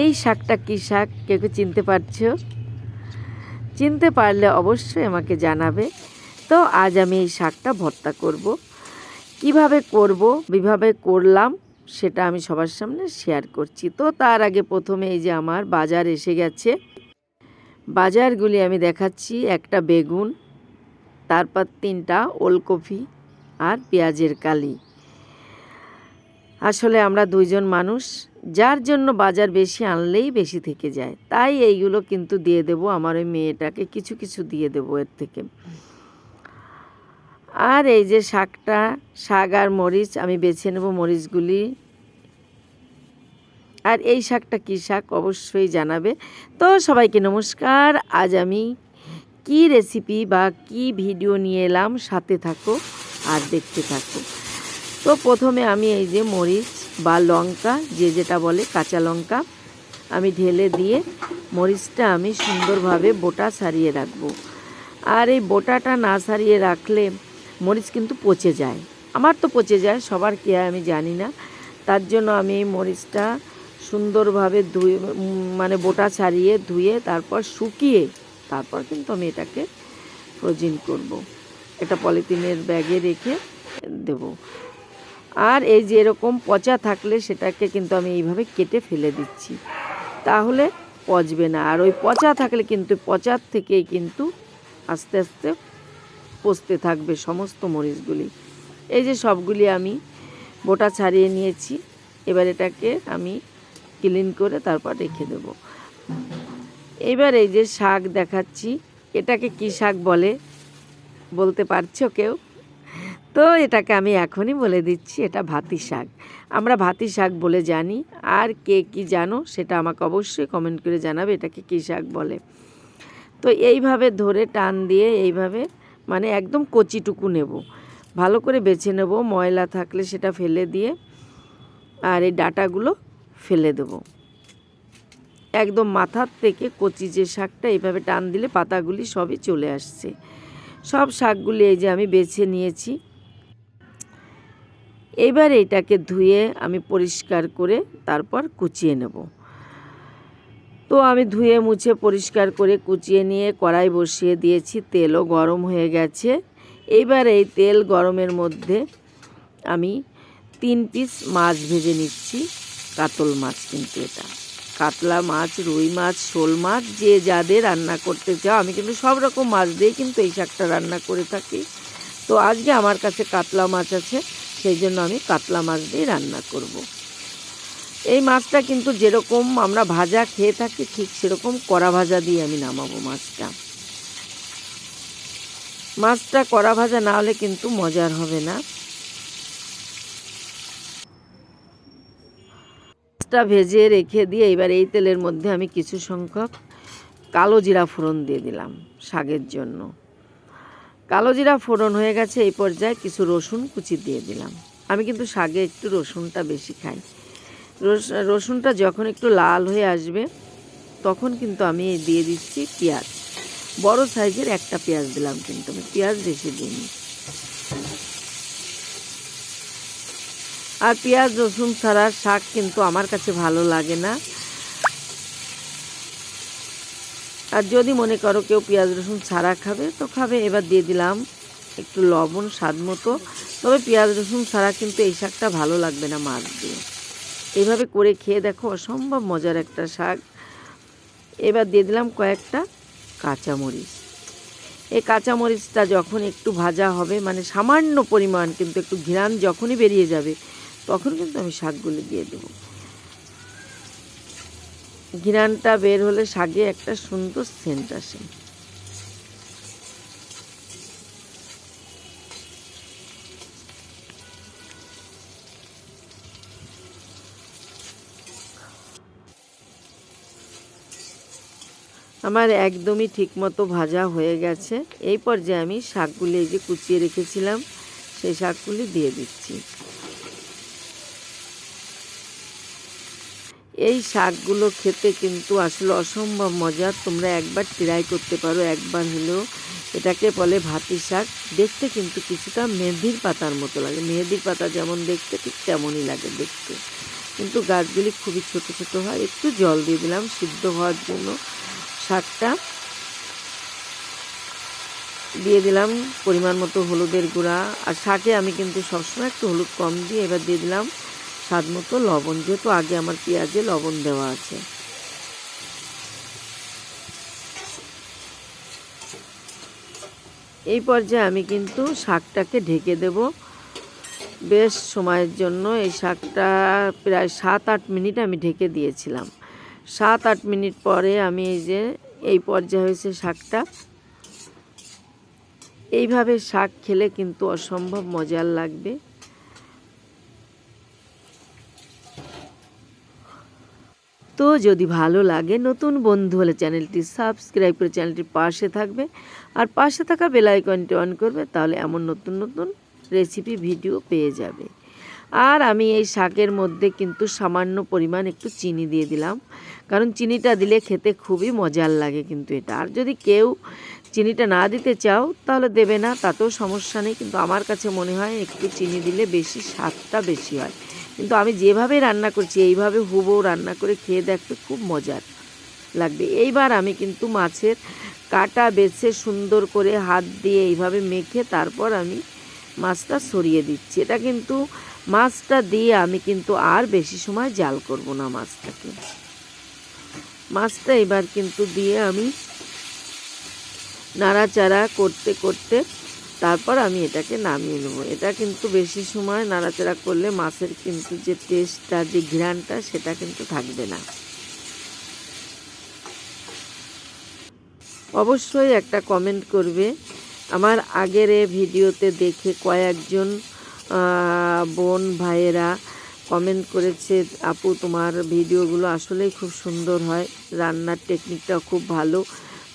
এই শাকটা কী শাক? কেউ চিনতে পারছ? চিনতে পারলে অবশ্যই আমাকে জানাবে। তো আজ আমি এই শাকটা ভর্তা করব। কীভাবে করব, কীভাবে করলাম, সেটা আমি সবার সামনে শেয়ার করছি। তো তার আগে প্রথমে এই যে আমার বাজার এসে গেছে। বাজারগুলি আমি দেখাচ্ছি। একটা বেগুন, তারপর তিনটা ওলকপি আর পেঁয়াজের কালি। আসলে আমরা দুইজন মানুষ, যার জন্য বাজার বেশি আনলেই বেশি থেকে যায়। তাই এইগুলো কিন্তু দিয়ে দেব, আমার ওই মেয়েটাকে কিছু কিছু দিয়ে দেবো এর থেকে। আর এই যে শাকটা, শাক আর মরিচ, আমি বেছে নেব মরিচগুলি। আর এই শাকটা কী শাক অবশ্যই জানাবে। তো সবাইকে নমস্কার, আজ আমি কি রেসিপি বা কি ভিডিও নিয়ে এলাম, সাথে থাকো আর দেখতে থাকো। তো প্রথমে আমি এই যে মরিচ বা লঙ্কা, যে যেটা বলে কাঁচা লঙ্কা, আমি ঢেলে দিয়ে মরিচটা আমি সুন্দরভাবে বোটা সারিয়ে রাখব। আর এই বোটাটা না সারিয়ে রাখলে মরিচ কিন্তু পচে যায়। আমার তো পচে যায়, সবার কে আমি জানি না। তার জন্য আমি এই মরিচটা সুন্দরভাবে ধুয়ে মানে বোটা ছাড়িয়ে ধুয়ে তারপর শুকিয়ে তারপর কিন্তু আমি এটাকে ফ্রোজিন করব। এটা পলিথিনের ব্যাগে রেখে দেব। আর এই যে এরকম পচা থাকলে সেটাকে কিন্তু আমি এইভাবে কেটে ফেলে দিচ্ছি। তাহলে পচবে না। আর ওই পচা থাকলে কিন্তু, পচার থেকেই কিন্তু আস্তে আস্তে পচতে থাকবে সমস্ত মরিচগুলি। এই যে সবগুলি আমি বোটা ছাড়িয়ে নিয়েছি। এবার এটাকে আমি ক্লিন করে তারপর রেখে দেব। এবার এই যে শাক দেখাচ্ছি। এটাকে কি শাক বলে? বলতে পারছ কেউ? তো এটাকে আমি এখনই বলে দিচ্ছি, এটা ভাতি শাক। আমরা ভাতি শাক বলে জানি, আর কে কি জানো সেটা আমাকে অবশ্যই কমেন্ট করে জানাবে, এটাকে কী শাক বলে। তো এইভাবে ধরে টান দিয়ে এইভাবে মানে একদম কচিটুকু নেব। ভালো করে বেছে নেব, ময়লা থাকলে সেটা ফেলে দিয়ে, আর এই ডাটাগুলো ফেলে দেব। একদম মাথার থেকে কচি যে শাকটা, এইভাবে টান দিলে পাতাগুলি সবই চলে আসছে। সব শাকগুলি এই যে আমি বেছে নিয়েছি। এবার এটাকে ধুয়ে আমি পরিষ্কার করে তারপর কুচিয়ে নেব। তো আমি ধুয়ে মুছে পরিষ্কার করে কুচিয়ে নিয়ে কড়াই বসিয়ে দিয়েছি, তেলও গরম হয়ে গেছে। এইবার এই তেল গরমের মধ্যে আমি তিন পিস মাছ ভেজে নিচ্ছি, কাতল মাছ কিন্তু এটা। কাতলা মাছ, রুই মাছ, শোল মাছ, যে যাদের রান্না করতে চাও, আমি কিন্তু সব রকম মাছ দিয়েই কিন্তু এই শাকটা রান্না করে থাকি। তো আজকে আমার কাছে কাতলা মাছ আছে সেই জন্য আমি কাতলা মাছ দিয়ে রান্না করব। এই মাছটা কিন্তু যেরকম আমরা ভাজা খেয়ে থাকি, ঠিক সেরকম কড়া ভাজা দিয়ে আমি নামাবো মাছটা। মাছটা কড়া ভাজা না হলে কিন্তু মজার হবে না। মাছটা ভেজে রেখে দিয়ে এবার এই তেলের মধ্যে আমি কিছু সংখ্যক কালো জিরা ফোড়ন দিয়ে দিলাম, শাকের জন্য। কালো জিরা ফোড়ন হয়ে গেছে, এই পর্যায়ে কিছু রসুন কুচি দিয়ে দিলাম। আমি কিন্তু শাকে একটু রসুনটা বেশি খাই। রস রসুনটা যখন একটু লাল হয়ে আসবে, তখন কিন্তু আমি দিয়ে দিচ্ছি পেঁয়াজ। বড় সাইজের একটা পেঁয়াজ দিলাম কিন্তু আমি, পেঁয়াজ বেশি দিইনি। আর পেঁয়াজ, রসুন ছাড়া শাক কিন্তু আমার কাছে ভালো লাগে না। আর যদি মনে করো কেউ পেঁয়াজ, রসুন ছাড়া খাবে, তো খাবে। এবার দিয়ে দিলাম একটু লবণ, স্বাদ মতো। তবে পেঁয়াজ, রসুন ছাড়া কিন্তু এই শাকটা ভালো লাগবে না মাছ দিয়ে। এইভাবে করে খেয়ে দেখো, অসম্ভব মজার একটা শাক। এবার দিয়ে দিলাম কয়েকটা কাঁচামরিচ। এই কাঁচামরিচটা যখন একটু ভাজা হবে মানে সামান্য পরিমাণ, কিন্তু একটু ঘিরান যখনই বেরিয়ে যাবে, তখন কিন্তু আমি শাকগুলি দিয়ে দেবো। ঘিরানটা বের হলে শাকে একটা সুন্দর সেন্ট আসে। আমার একদমই ঠিকমতো ভাজা হয়ে গেছে। এই পর্যায়ে আমি শাকগুলি এই যে কুচিয়ে রেখেছিলাম, সেই শাকগুলি দিয়ে দিচ্ছি। এই শাকগুলো খেতে কিন্তু আসলে অসম্ভব মজা। তোমরা একবার ট্রাই করতে পারো, একবার হলেও। এটাকে বলে ভাতি শাক। দেখতে কিন্তু কিছুটা মেহেদির পাতার মতো লাগে। মেহেদির পাতা যেমন দেখতে, ঠিক তেমনই লাগে দেখতে। কিন্তু গাছগুলি খুবই ছোট ছোট হয়। একটু জল দিয়ে দিলাম সিদ্ধ হওয়ার জন্য। শাকটা দিয়ে দিলাম পরিমাণ মতো হলুদের গুঁড়া। আর শাকে আমি কিন্তু সবসময় একটু হলুদ কম দিয়ে এবার দিয়ে দিলাম স্বাদ মতো লবণ, যেহেতু আগে আমার পেঁয়াজে লবণ দেওয়া আছে। এই পর্যায়ে আমি কিন্তু শাকটাকে ঢেকে দেব। বেশ সময়ের জন্য এই শাকটা প্রায় সাত আট মিনিট আমি ঢেকে দিয়েছিলাম। সাত আট মিনিট পরে আমি এই যে, এই পর্যায়ে হয়েছে শাকটা। এইভাবে শাক খেলে কিন্তু অসম্ভব মজার লাগবে। তো যদি ভালো লাগে, নতুন বন্ধু হলে চ্যানেলটি সাবস্ক্রাইব করে চ্যানেলটির পাশে থাকবে। আর পাশে থাকা বেল আইকনটি অন করবে, তাহলে এমন নতুন নতুন রেসিপি, ভিডিও পেয়ে যাবে। আর আমি এই শাকের মধ্যে কিন্তু সামান্য পরিমাণ একটু চিনি দিয়ে দিলাম। কারণ চিনিটা দিলে খেতে খুবই মজার লাগে কিন্তু এটা। আর যদি কেউ চিনিটা না দিতে চাও, তাহলে দেবে না, তাতেও সমস্যা নেই। কিন্তু আমার কাছে মনে হয় একটু চিনি দিলে বেশি স্বাদটা বেশি হয়। কিন্তু আমি যেভাবে রান্না করছি, এইভাবে হুবো রান্না করে খেয়ে দেখতে খুব মজার লাগবে। এইবার আমি কিন্তু মাছের কাটা বেছে সুন্দর করে হাত দিয়ে এইভাবে মেখে তারপর আমি মাছটা সরিয়ে দিচ্ছি। এটা কিন্তু মাছটা দিয়ে আমি কিন্তু আর বেশি সময় জাল করব না মাছটাকে। মাছটা এবার কিন্তু দিয়ে আমি নাড়াচাড়া করতে করতে তারপর আমি এটাকে নামিয়ে নেব। এটা কিন্তু বেশি সময় নাড়াচাড়া করলে মাছের কিন্তু যে টেস্টটা যে ঘ্রাণটা, সেটা কিন্তু থাকবে না। অবশ্যই একটা কমেন্ট করবে। আমার আগের এ ভিডিওতে দেখে কয়েকজন বোন ভাইয়েরা কমেন্ট করেছে, আপু, তোমার ভিডিওগুলো আসলেই খুব সুন্দর হয়। রান্নার টেকনিকটাও খুব ভালো।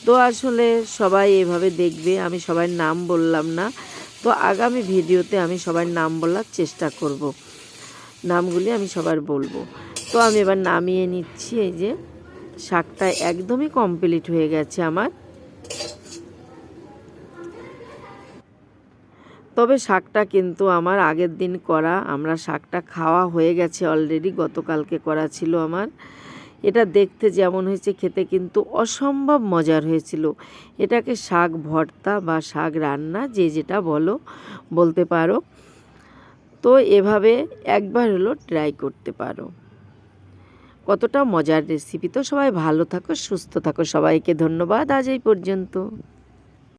তো আসলে সবাই এভাবে দেখবে, আমি সবার নাম বললাম না। তো আগামী ভিডিওতে আমি সবার নাম বলার চেষ্টা করব। নামগুলি আমি সবার বলব। তো আমি এবার নামিয়ে নিচ্ছি, এই যে শাকটা একদমই কমপ্লিট হয়ে গেছে আমার। তবে শাকটা কিন্তু আমার আগের দিন করা, আমরা শাকটা খাওয়া হয়ে গেছে অলরেডি গতকালকে করা ছিল আমার। এটা দেখতে যেমন হয়েছে, খেতে কিন্তু অসম্ভব মজার হয়েছিল। এটাকে শাক ভর্তা বা শাক রান্না, যে যেটা বলো, বলতে পারো। তো এভাবে একবার হলো ট্রাই করতে পারো। কতটা মজার রেসিপি তো সবাই ভালো থাকো, সুস্থ থাকো। সবাইকে ধন্যবাদ। আজ এই পর্যন্ত।